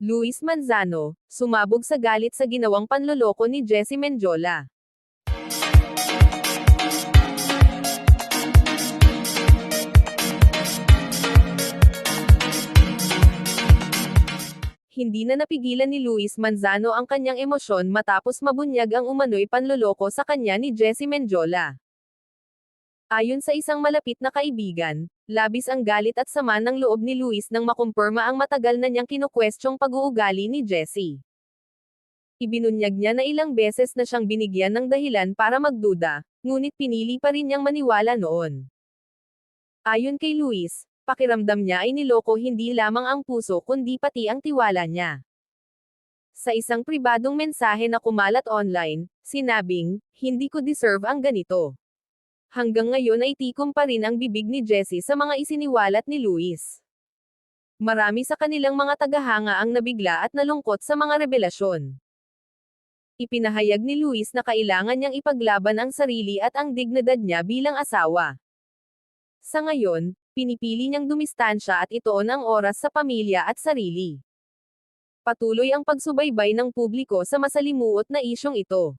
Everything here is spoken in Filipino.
Luis Manzano, sumabog sa galit sa ginawang panloloko ni Jesse Menjola. Hindi na napigilan ni Luis Manzano ang kanyang emosyon matapos mabunyag ang umano'y panloloko sa kanya ni Jesse Menjola. Ayon sa isang malapit na kaibigan, labis ang galit at sama ng loob ni Luis nang makumpirma ang matagal na niyang kinukwestyong pag-uugali ni Jesse. Ibinunyag niya na ilang beses na siyang binigyan ng dahilan para magduda, ngunit pinili pa rin niyang maniwala noon. Ayon kay Luis, pakiramdam niya ay niloko hindi lamang ang puso kundi pati ang tiwala niya. Sa isang pribadong mensahe na kumalat online, sinabing, hindi ko deserve ang ganito. Hanggang ngayon ay tikom pa rin ang bibig ni Jessie sa mga isiniwalat ni Luis. Marami sa kanilang mga tagahanga ang nabigla at nalungkot sa mga revelasyon. Ipinahayag ni Luis na kailangan niyang ipaglaban ang sarili at ang dignidad niya bilang asawa. Sa ngayon, pinipili niyang dumistansya at itoon ang oras sa pamilya at sarili. Patuloy ang pagsubaybay ng publiko sa masalimuot na isyong ito.